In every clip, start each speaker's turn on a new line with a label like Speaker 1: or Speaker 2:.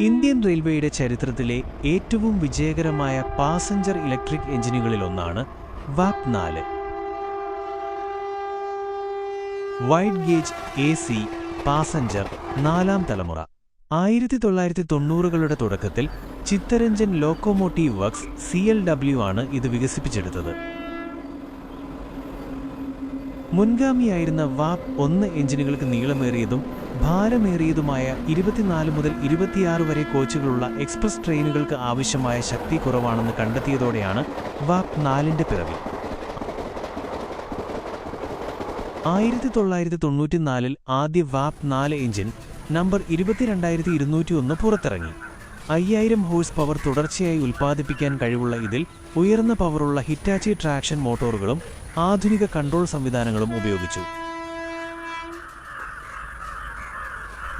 Speaker 1: Indian റെയിൽവേയുടെ ചരിത്രത്തിലെ ഏറ്റവും വിജയകരമായ പാസഞ്ചർ ഇലക്ട്രിക് എഞ്ചിനുകളിലൊന്നാണ് വാപ് നാല്. Wide gauge A C passenger നാലാം തലമുറ. ആയിരത്തി തൊള്ളായിരത്തി തൊണ്ണൂറുകളുടെ തുടക്കത്തിൽ Chittaranjan locomotive works C L W ആണ് ഇത് വികസിപ്പിച്ചെടുത്തത്. മുൻഗാമിയായിരുന്ന വാപ് ഒന്ന് എഞ്ചിനുകൾക്ക് നീളമേറിയതും ഭാരമേറിയതുമായ ഇരുപത്തിനാല് മുതൽ ഇരുപത്തിയാറ് വരെ കോച്ചുകളുള്ള എക്സ്പ്രസ് ട്രെയിനുകൾക്ക് ആവശ്യമായ ശക്തി കുറവാണെന്ന് കണ്ടെത്തിയതോടെയാണ് വാപ് നാലിന്റെ പിറവി. ആയിരത്തി തൊള്ളായിരത്തി തൊണ്ണൂറ്റിനാലിൽ ആദ്യ വാപ് നാല് എഞ്ചിൻ നമ്പർ ഇരുപത്തിരണ്ടായിരത്തി ഇരുന്നൂറ്റി ഒന്ന് പുറത്തിറങ്ങി. അയ്യായിരം ഹോഴ്സ് പവർ തുടർച്ചയായി ഉൽപ്പാദിപ്പിക്കാൻ കഴിവുള്ള ഇതിൽ ഉയർന്ന പവറുള്ള ഹിറ്റാച്ചി ട്രാക്ഷൻ മോട്ടോറുകളും ആധുനിക കൺട്രോൾ സംവിധാനങ്ങളും ഉപയോഗിച്ചു.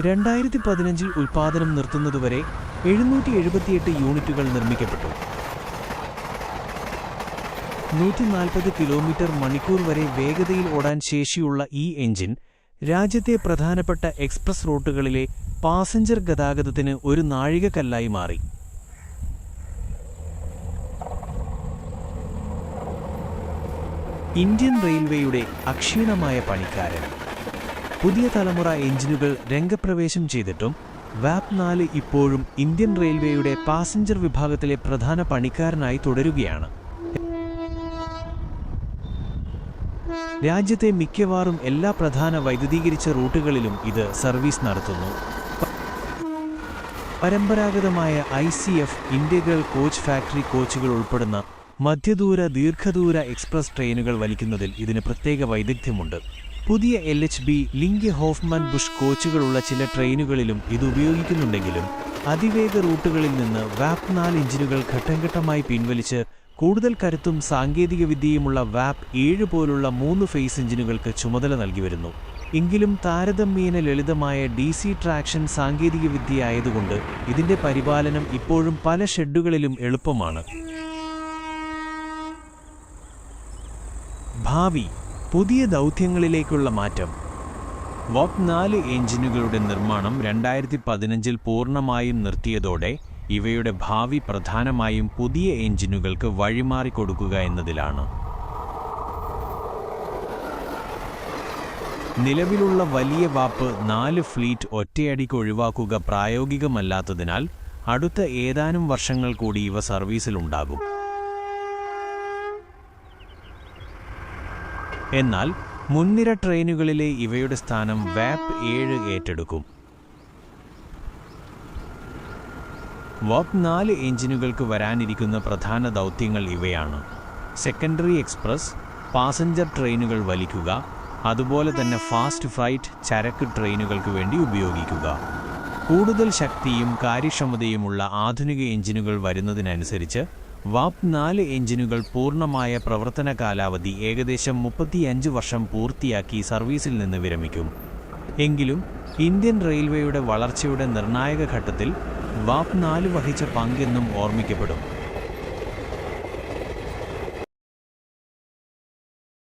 Speaker 1: രണ്ടായിരത്തി പതിനഞ്ചിൽ ഉൽപ്പാദനം നിർത്തുന്നതുവരെ എഴുന്നൂറ്റി എഴുപത്തിയെട്ട് യൂണിറ്റുകൾ നിർമ്മിക്കപ്പെട്ടു. നൂറ്റി നാൽപ്പത് കിലോമീറ്റർ മണിക്കൂർ വരെ വേഗതയിൽ ഓടാൻ ശേഷിയുള്ള ഈ എഞ്ചിൻ രാജ്യത്തെ പ്രധാനപ്പെട്ട എക്സ്പ്രസ് റൂട്ടുകളിലെ പാസഞ്ചർ ഗതാഗതത്തിന് ഒരു നാഴികക്കല്ലായി മാറി. ഇന്ത്യൻ റെയിൽവേയുടെ അക്ഷീണമായ പണിക്കാരൻ. പുതിയ തലമുറ എഞ്ചിനുകൾ രംഗപ്രവേശം ചെയ്തിട്ടും വാപ് നാല് ഇപ്പോഴും ഇന്ത്യൻ റെയിൽവേയുടെ പാസഞ്ചർ വിഭാഗത്തിലെ പ്രധാന പണിക്കാരനായി തുടരുകയാണ്. രാജ്യത്തെ മിക്കവാറും എല്ലാ പ്രധാന വൈദ്യുതീകരിച്ച റൂട്ടുകളിലും ഇത് സർവീസ് നടത്തുന്നു. പരമ്പരാഗതമായ I C F integral coach factory കോച്ചുകൾ ഉൾപ്പെടുന്ന മധ്യദൂര ദീർഘദൂര എക്സ്പ്രസ് ട്രെയിനുകൾ വലിക്കുന്നതിൽ ഇതിന് പ്രത്യേക വൈദഗ്ധ്യമുണ്ട്. പുതിയ L H B Linke Hofmann Busch കോച്ചുകളുള്ള ചില ട്രെയിനുകളിലും ഇത് ഉപയോഗിക്കുന്നുണ്ടെങ്കിലും അതിവേഗ റൂട്ടുകളിൽ നിന്ന് വാപ്പ് നാല് എഞ്ചിനുകൾ ഘട്ടംഘട്ടമായി പിൻവലിച്ച് കൂടുതൽ കരുത്തും സാങ്കേതികവിദ്യയുമുള്ള വാപ്പ് ഏഴ് പോലുള്ള മൂന്ന് ഫേസ് എഞ്ചിനുകൾക്ക് ചുമതല നൽകി വരുന്നു. എങ്കിലും താരതമ്യേന ലളിതമായ ഡി സി ട്രാക്ഷൻ സാങ്കേതികവിദ്യയായതുകൊണ്ട് ഇതിന്റെ പരിപാലനം ഇപ്പോഴും പല ഷെഡുകളിലും എളുപ്പമാണ്. ഭാവി പുതിയ ദൗത്യങ്ങളിലേക്കുള്ള മാറ്റം. വോക്ക് നാല് എഞ്ചിനുകളുടെ നിർമ്മാണം രണ്ടായിരത്തി പതിനഞ്ചിൽ പൂർണമായും നിർത്തിയതോടെ ഇവയുടെ ഭാവി പ്രധാനമായും പുതിയ എഞ്ചിനുകൾക്ക് വഴിമാറിക്കൊടുക്കുക എന്നതിലാണ്. നിലവിലുള്ള വലിയ വാപ്പ് നാല് ഫ്ലീറ്റ് ഒറ്റയടിക്ക് ഒഴിവാക്കുക പ്രായോഗികമല്ലാത്തതിനാൽ അടുത്ത ഏതാനും വർഷങ്ങൾ കൂടി ഇവ സർവീസിലുണ്ടാകും. എന്നാൽ മുൻനിര ട്രെയിനുകളിലെ ഇവയുടെ സ്ഥാനം വാപ്പ് ഏഴ് ഏറ്റെടുക്കും. വാപ്പ് നാല് എഞ്ചിനുകൾക്ക് വരാനിരിക്കുന്ന പ്രധാന ദൗത്യങ്ങൾ ഇവയാണ്. സെക്കൻഡറി എക്സ്പ്രസ് പാസഞ്ചർ ട്രെയിനുകൾ വലിക്കുക അതുപോലെ തന്നെ ഫാസ്റ്റ് ഫ്ലൈറ്റ് ചരക്ക് ട്രെയിനുകൾക്ക് വേണ്ടി ഉപയോഗിക്കുക. കൂടുതൽ ശക്തിയും കാര്യക്ഷമതയുമുള്ള ആധുനിക എഞ്ചിനുകൾ വരുന്നതിനനുസരിച്ച് വാപ് നാല് എഞ്ചിനുകൾ പൂർണമായ പ്രവർത്തന കാലാവധി ഏകദേശം മുപ്പത്തിയഞ്ച് വർഷം പൂർത്തിയാക്കി സർവീസിൽ നിന്ന് വിരമിക്കും. എങ്കിലും ഇന്ത്യൻ റെയിൽവേയുടെ വളർച്ചയുടെ നിർണായക ഘട്ടത്തിൽ വാപ് നാല് വഹിച്ച പങ്കെന്നും ഓർമ്മിക്കപ്പെടും.